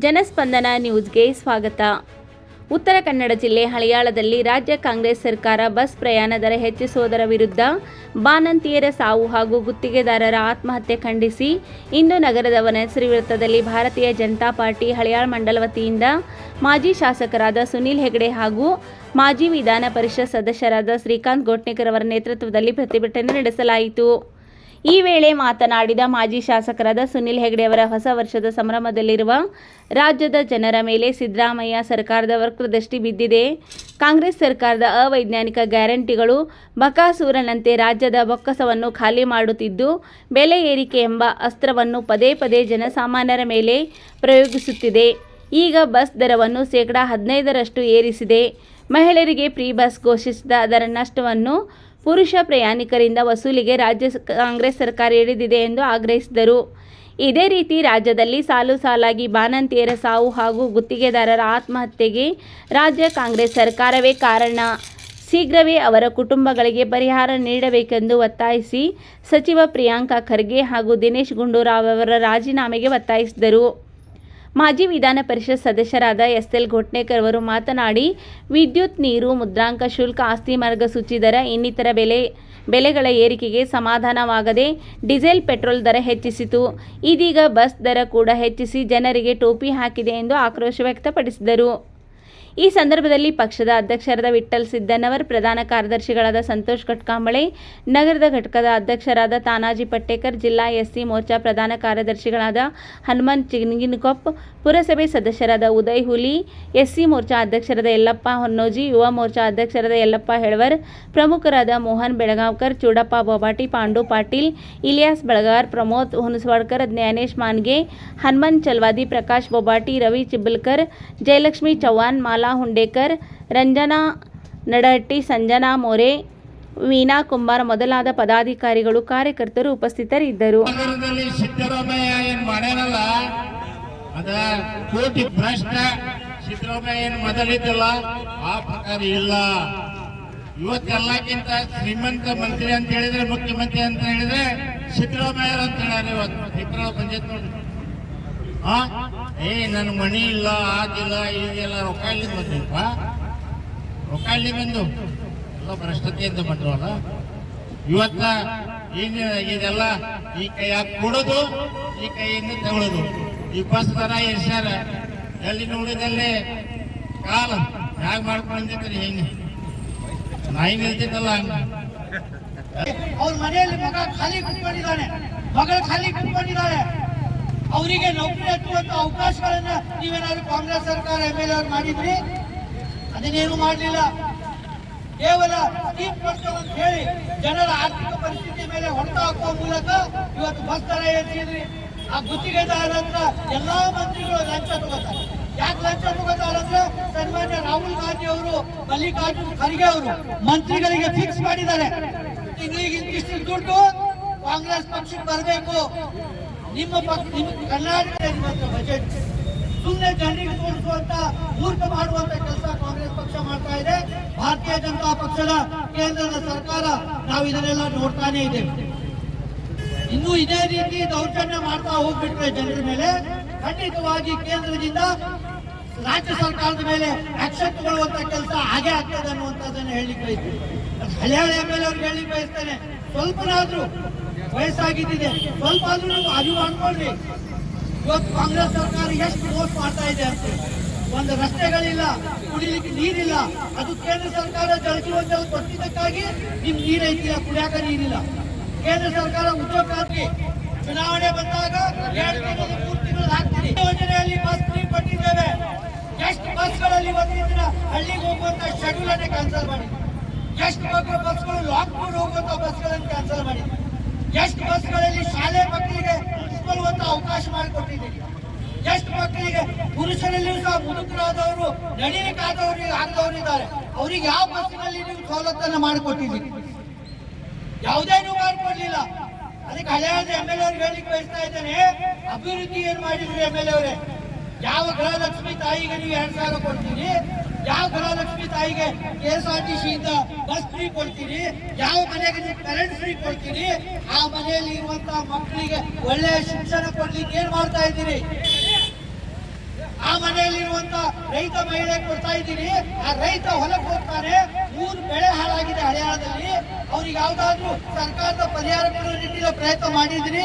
ಜನಸ್ಪಂದನ ನ್ಯೂಸ್ಗೆ ಸ್ವಾಗತ. ಉತ್ತರ ಕನ್ನಡ ಜಿಲ್ಲೆ ಹಳಿಯಾಳದಲ್ಲಿ ರಾಜ್ಯ ಕಾಂಗ್ರೆಸ್ ಸರ್ಕಾರ ಬಸ್ ಪ್ರಯಾಣ ದರ ಹೆಚ್ಚಿಸುವುದರ ವಿರುದ್ಧ ಬಾನಂತಿಯರ ಸಾವು ಹಾಗೂ ಗುತ್ತಿಗೆದಾರರ ಆತ್ಮಹತ್ಯೆ ಖಂಡಿಸಿ ಇಂದು ನಗರದ ವನಶ್ರೀ ವೃತ್ತದಲ್ಲಿ ಭಾರತೀಯ ಜನತಾ ಪಾರ್ಟಿ ಹಳಿಯಾಳ ಮಂಡಲ ವತಿಯಿಂದ ಮಾಜಿ ಶಾಸಕರಾದ ಸುನೀಲ್ ಹೆಗಡೆ ಹಾಗೂ ಮಾಜಿ ವಿಧಾನ ಪರಿಷತ್ ಸದಸ್ಯರಾದ ಶ್ರೀಕಾಂತ್ ಗೋಟ್ನೇಕರ್ ಅವರ ನೇತೃತ್ವದಲ್ಲಿ ಪ್ರತಿಭಟನೆ ನಡೆಸಲಾಯಿತು. ಈ ವೇಳೆ ಮಾತನಾಡಿದ ಮಾಜಿ ಶಾಸಕರಾದ ಸುನಿಲ್ ಹೆಗಡೆ ಅವರ ಹೊಸ ವರ್ಷದ ಸಂಭ್ರಮದಲ್ಲಿರುವ ರಾಜ್ಯದ ಜನರ ಮೇಲೆ ಸಿದ್ದರಾಮಯ್ಯ ಸರ್ಕಾರದ ವಕ್ರದೃಷ್ಟಿ ಬಿದ್ದಿದೆ. ಕಾಂಗ್ರೆಸ್ ಸರ್ಕಾರದ ಅವೈಜ್ಞಾನಿಕ ಗ್ಯಾರಂಟಿಗಳು ಬಕಾಸೂರನಂತೆ ರಾಜ್ಯದ ಬೊಕ್ಕಸವನ್ನು ಖಾಲಿ ಮಾಡುತ್ತಿದ್ದು, ಬೆಲೆ ಏರಿಕೆ ಎಂಬ ಅಸ್ತ್ರವನ್ನು ಪದೇ ಪದೇ ಜನಸಾಮಾನ್ಯರ ಮೇಲೆ ಪ್ರಯೋಗಿಸುತ್ತಿದೆ. ಈಗ ಬಸ್ ದರವನ್ನು ಶೇಕಡಾ ಹದಿನೈದರಷ್ಟು ಏರಿಸಿದೆ. ಮಹಿಳೆಯರಿಗೆ ಫ್ರೀ ಬಸ್ ಘೋಷಿಸಿದ ಅದರ ನಷ್ಟವನ್ನು ಪುರುಷ ಪ್ರಯಾಣಿಕರಿಂದ ವಸೂಲಿಗೆ ರಾಜ್ಯ ಕಾಂಗ್ರೆಸ್ ಸರ್ಕಾರ ಹಿಡಿದಿದೆ ಎಂದು ಆಗ್ರಹಿಸಿದರು. ಇದೇ ರೀತಿ ರಾಜ್ಯದಲ್ಲಿ ಸಾಲು ಸಾಲಾಗಿ ಬಾಣಂತಿಯರ ಸಾವು ಹಾಗೂ ಗುತ್ತಿಗೆದಾರರ ಆತ್ಮಹತ್ಯೆಗೆ ರಾಜ್ಯ ಕಾಂಗ್ರೆಸ್ ಸರ್ಕಾರವೇ ಕಾರಣ. ಶೀಘ್ರವೇ ಅವರ ಕುಟುಂಬಗಳಿಗೆ ಪರಿಹಾರ ನೀಡಬೇಕೆಂದು ಒತ್ತಾಯಿಸಿ ಸಚಿವ ಪ್ರಿಯಾಂಕಾ ಖರ್ಗೆ ಹಾಗೂ ದಿನೇಶ್ ಗುಂಡೂರಾವ್ ಅವರ ರಾಜೀನಾಮೆಗೆ ಒತ್ತಾಯಿಸಿದರು. ಮಾಜಿ ವಿಧಾನ ಪರಿಷತ್ ಸದಸ್ಯರಾದ ಎಸ್ ಎಲ್ ಘೋಟ್ನೇಕರ್ ಅವರು ಮಾತನಾಡಿ, ವಿದ್ಯುತ್, ನೀರು, ಮುದ್ರಾಂಕ, ಶುಲ್ಕ, ಆಸ್ತಿ ಮಾರ್ಗಸೂಚಿ ದರ, ಇನ್ನಿತರ ಬೆಲೆ, ಬೆಲೆಗಳ ಏರಿಕೆಗೆ ಸಮಾಧಾನವಾಗದೆ ಡೀಸೆಲ್ ಪೆಟ್ರೋಲ್ ದರ ಹೆಚ್ಚಿಸಿತು. ಇದೀಗ ಬಸ್ ದರ ಕೂಡ ಹೆಚ್ಚಿಸಿ ಜನರಿಗೆ ಟೋಪಿ ಹಾಕಿದೆ ಎಂದು ಆಕ್ರೋಶ ವ್ಯಕ್ತಪಡಿಸಿದರು. ಈ ಸಂದರ್ಭದಲ್ಲಿ ಪಕ್ಷದ ಅಧ್ಯಕ್ಷರಾದ ವಿಠಲ್ ಸಿದ್ದನವರ್, ಪ್ರಧಾನ ಕಾರ್ಯದರ್ಶಿಗಳಾದ ಸಂತೋಷ್ ಕಟ್ಕಾಂಬಳೆ, ನಗರದ ಘಟಕದ ಅಧ್ಯಕ್ಷರಾದ ತಾನಾಜಿ ಪಟ್ಟೇಕರ್, ಜಿಲ್ಲಾ ಎಸ್ಸಿ ಮೋರ್ಚಾ ಪ್ರಧಾನ ಕಾರ್ಯದರ್ಶಿಗಳಾದ ಹನುಮಂತ್ ಚಿಂಗಿನಕೊಪ್ ಪುರಸಭೆ ಸದಸ್ಯರಾದ ಉದಯ್ ಹುಲಿ, ಎಸ್ಸಿ ಮೋರ್ಚಾ ಅಧ್ಯಕ್ಷರಾದ ಯಲ್ಲಪ್ಪ ಹೊನ್ನೋಜಿ, ಯುವ ಮೋರ್ಚಾ ಅಧ್ಯಕ್ಷರಾದ ಯಲ್ಲಪ್ಪ ಹೆಳವರ್, ಪ್ರಮುಖರಾದ ಮೋಹನ್ ಬೆಳಗಾವ್ಕರ್, ಚೂಡಪ್ಪ ಬೊಬಾಟಿ, ಪಾಂಡು ಪಾಟೀಲ್, ಇಲಿಯಾಸ್ ಬೆಳಗಾರ್, ಪ್ರಮೋದ್ ಹುನಸ್ವಾಡ್ಕರ್ ಜ್ಞಾನೇಶ್ ಮಾನ್ಗೆ, ಹನುಮಂತ್ ಚಲ್ವಾದಿ, ಪ್ರಕಾಶ್ ಬೊಬಾಟಿ, ರವಿ ಚಿಬ್ಬಲ್ಕರ್ ಜಯಲಕ್ಷ್ಮಿ ಚೌಹಾಣ್ ಮಾಲಾ ಹುಂಡೇಕರ್, ರಂಜನಾ ನಡಹಟ್ಟಿ ಸಂಜನಾ ಮೋರೆ, ವೀಣಾ ಕುಂಬಾರ್ ಮೊದಲಾದ ಪದಾಧಿಕಾರಿಗಳು ಕಾರ್ಯಕರ್ತರು ಉಪಸ್ಥಿತರಿದ್ದರು. ಸಿದ್ದರಾಮಯ್ಯ ಕೋಟಿ ಭ್ರಷ್ಟ, ಸಿದ್ದರಾಮಯ್ಯ ಮೊದಲಿದ್ದಲ್ಲ, ಆ ಇಲ್ಲ. ಇವತ್ತೆಲ್ಲಕ್ಕಿಂತ ಶ್ರೀಮಂತ ಮಂತ್ರಿ ಅಂತ ಹೇಳಿದ್ರೆ, ಮುಖ್ಯಮಂತ್ರಿ ಅಂತ ಹೇಳಿದ್ರೆ ಸಿದ್ದರಾಮಯ್ಯ ಅಂತ ಹೇಳ್ಯಾರ ಇವತ್ತು ಪೇಪರ್ ಪಂಚಾಯತ್ ನೋಡಿ ಆ? ಏ ನನ್ನ ಮಣಿ ಇಲ್ಲ, ಆಗಿಲ್ಲ ಈಗೆಲ್ಲ ರೊಕ್ಕ ಇಲ್ಲಿ ಬಂದಿಪ್ಪ ರೊಕ್ಕ ಇಲ್ಲಿ ಬಂದು ಎಲ್ಲ ಭ್ರಷ್ಟತೆಯಿಂದ ಬಂದ್ರಲ್ಲ ಇವತ್ತ ಏನ್ ಇದೆಲ್ಲ ಈ ಕೈಯಾಗ ಕೊಡೋದು, ಈ ಕೈಯಿಂದ ತಗೊಳ್ಳೋದು ಈ ಬಸ್ ದರ ಎರ್ಸ್ಯಾರ ಎಲ್ಲಿ ನೋಡಿದಲ್ಲಿ ಕಾಲ. ಯಾಕ ಮಾಡ್ಕೊಂಡಿದ್ರಿ ಹೆಂಗೆ ನಾಯಿನ ನಿಲ್ತಿದ್ದಲ್ಲ. ಹಂಗ ಅವ್ರ ಮನೆಯಲ್ಲಿ ಮಗ ಖಾಲಿ ಕುತ್ಕೊಂಡಿದ್ದಾನೆ. ಮಗಳು ಖಾಲಿ ಕುತ್ಕೊಂಡಿದ್ದಾಳೆ. ಅವರಿಗೆ ನೌಕರಿ ಹಚ್ಚುವಂತ ಅವಕಾಶಗಳನ್ನ ನೀವೇನಾದ್ರೂ ಕಾಂಗ್ರೆಸ್ ಸರ್ಕಾರ ಎಂ ಎಲ್ ಅವ್ರು ಮಾಡಿದ್ರಿ? ಅದನ್ನೇನು ಮಾಡಲಿಲ್ಲ? ಕೇವಲ ಸ್ಕೀಮ್ ಕೊಡ್ತೇವೆ ಅಂತ ಹೇಳಿ ಜನರ ಆರ್ಥಿಕ ಪರಿಸ್ಥಿತಿ ಮೇಲೆ ಹೊಡೆತ ಹಾಕುವ ಮೂಲಕ ಇವತ್ತು ಬಸ್ ದರ ಏರಿಸಿದ್ರಿ. ಆ ಗುತ್ತಿಗೆದಾರ ಹತ್ರ ಎಲ್ಲಾ ಮಂತ್ರಿಗಳು ಲಂಚ ತಗೋತಾರೆ. ಯಾಕೆ ಲಂಚ ತಗೋತಾರೆ ಅಂದ್ರೆ ಸನ್ಮಾನ್ಯ ರಾಹುಲ್ ಗಾಂಧಿ ಅವರು, ಮಲ್ಲಿಕಾರ್ಜುನ್ ಖರ್ಗೆ ಅವರು ಮಂತ್ರಿಗಳಿಗೆ ಫಿಕ್ಸ್ ಮಾಡಿದ್ದಾರೆ. ತಿಂಗಳಿಗೆ ಇಂತಿಷ್ಟು ದುಡ್ಡು ಕಾಂಗ್ರೆಸ್ ಪಕ್ಷಕ್ಕೆ ಬರಬೇಕು. ನಿಮ್ಮ ಪಕ್ಷ ನಿಮ್ಮ ಕರ್ನಾಟಕದ ಬಜೆಟ್ ಸುಮ್ಮನೆ ಜನರಿಗೆ ತೋರಿಸುವಂತ ಮೂರ್ಖ ಮಾಡುವಂತ ಕೆಲಸ ಕಾಂಗ್ರೆಸ್ ಪಕ್ಷ ಮಾಡ್ತಾ ಇದೆ. ಭಾರತೀಯ ಜನತಾ ಪಕ್ಷದ ಕೇಂದ್ರದ ಸರ್ಕಾರ ನಾವು ಇದನ್ನೆಲ್ಲ ನೋಡ್ತಾನೆ ಇದ್ದೇವೆ. ಇನ್ನು ಇದೇ ರೀತಿ ದೌರ್ಜನ್ಯ ಮಾಡ್ತಾ ಹೋಗ್ಬಿಟ್ರೆ ಜನರ ಮೇಲೆ, ಖಂಡಿತವಾಗಿ ಕೇಂದ್ರದಿಂದ ರಾಜ್ಯ ಸರ್ಕಾರದ ಮೇಲೆ ಆಕ್ಷನ್ ತಗೊಳ್ಳುವಂತ ಕೆಲಸ ಹಾಗೆ ಆಗ್ತದೆ ಅನ್ನುವಂತದನ್ನು ಹೇಳಿಕ್ ಬಯಸ್ತೀನಿ. ಹಳೆ ಹಳೆ ಮೇಲೆ ಎಲ್ ಅವ್ರಿಗೆ ಹೇಳಿ ಬಯಸ್ತೇನೆ. ಸ್ವಲ್ಪನಾದ್ರೂ ವಯಸ್ಸಾಗಿದ್ದಿದೆ. ಸ್ವಲ್ಪ ಆದ್ರೂ ನೀವು ಅರಿವು ಅನ್ಕೊಳ್ರಿ ಇವತ್ತು ಕಾಂಗ್ರೆಸ್ ಸರ್ಕಾರ ಎಷ್ಟು ಮೋಸ ಮಾಡ್ತಾ ಇದೆ ಅಂತ. ಒಂದು ರಸ್ತೆಗಳಿಲ್ಲ, ಕುಡಿಲಿಕ್ಕೆ ನೀರಿಲ್ಲ. ಅದು ಕೇಂದ್ರ ಸರ್ಕಾರ ಜಲಜೀವನ ಜಲ ಕೊಟ್ಟಿದ್ದಕ್ಕಾಗಿ ನಿಮ್ ನೀರೈತಿಲ್ಲ ಕುಡಿಯಾಕ ನೀರಿಲ್ಲ. ಕೇಂದ್ರ ಸರ್ಕಾರ ಉದ್ಯೋಗಕ್ಕಾಗಿ ಚುನಾವಣೆ ಬಂದಾಗ ಯೋಜನೆಯಲ್ಲಿ ಬಸ್ ಫ್ರೀ ಕೊಟ್ಟಿದ್ದೇವೆ. ಎಷ್ಟು ಬಸ್ಗಳಲ್ಲಿ ಒಂದಿನ ದಿನ ಹಳ್ಳಿಗೆ ಹೋಗುವಂತ ಶೆಡ್ಯೂಲ್ ಅನ್ನೇ ಕ್ಯಾನ್ಸಲ್ ಮಾಡಿ. ಎಷ್ಟು ಮಕ್ಕಳು ಬಸ್ಗಳು ಮಾಡಿ ಹೋಗುವಂತ ಬಸ್ಗಳನ್ನು ಕ್ಯಾನ್ಸಲ್ ಮಾಡಿ. ಎಷ್ಟು ಬಸ್ಗಳಲ್ಲಿ ಶಾಲೆ ಮಕ್ಕಳಿಗೆ ಕುತ್ಕೊಳ್ಳುವಂತ ಅವಕಾಶ ಮಾಡಿಕೊಟ್ಟಿದ್ದೀರಿ? ಎಷ್ಟು ಮಕ್ಕಳಿಗೆ ಪುರುಷರಲ್ಲಿಯೂ ಸಹ ಮುದುಕರಾದವರು, ನಡೀಲಿಕ್ಕಾದವರು ಆಗದವರು ಇದ್ದಾರೆ? ಅವರಿಗೆ ಯಾವ ಬಸ್ಸಿನಲ್ಲಿ ನೀವು ಸವಲತ್ತನ್ನು ಮಾಡಿಕೊಟ್ಟಿದ್ದೀರಿ? ಯಾವುದೇ ನೀವು ಮಾಡಿಕೊಡ್ಲಿಲ್ಲ. ಅದಕ್ಕೆ ಹಳೆಯ ಎಂ ಎಲ್ ಅವ್ರಿಗೆ ಹೇಳಿಕ್ ಬಯಸ್ತಾ ಇದ್ದೇನೆ. ಅಭಿವೃದ್ಧಿ ಏನ್ ಮಾಡಿದ್ರಿ ಎಂ ಎಲ್ ಅವರೇ? ಯಾವ ಗೃಹಲಕ್ಷ್ಮಿ ತಾಯಿಗೆ ನೀವು ಎರಡ್ ಸಾವಿರ ಕೊಡ್ತೀರಿ? ಯಾವ ಗೃಹಲಕ್ಷ್ಮಿ ತಾಯಿಗೆ ಕೆ ಎಸ್ ಆರ್ ಟಿ ಸಿಯಿಂದ ಬಸ್ ಫ್ರೀ ಕೊಡ್ತೀರಿ? ಯಾವ ಮನೆಗೆ ನೀವು ಕರೆಂಟ್ ಫ್ರೀ ಕೊಡ್ತೀರಿ? ಆ ಮನೆಯಲ್ಲಿ ಇರುವಂತಹ ಮಕ್ಕಳಿಗೆ ಒಳ್ಳೆಯ ಶಿಕ್ಷಣ ಕೊಡ್ಲಿಕ್ಕೆ ಏನ್ ಮಾಡ್ತಾ ಇದ್ದೀರಿ? ಆ ಮನೆಯಲ್ಲಿರುವಂತ ರೈತ ಮಹಿಳೆ ಕೊಡ್ತಾ ಇದ್ದೀರಿ. ಆ ರೈತ ಹೊಲಕ್ಕೆ ಹೋಗ್ತಾರೆ ಮೂರು ಬೆಳೆ ಹಾಳಾಗಿದೆ ಹಳೆಯಾಳದಲ್ಲಿ ಅವ್ರಿಗೆ ಯಾವ್ದಾದ್ರು ಸರ್ಕಾರದ ಪರಿಹಾರ ಕೊಡೋ ಪ್ರಯತ್ನ ಮಾಡಿದ್ರಿ?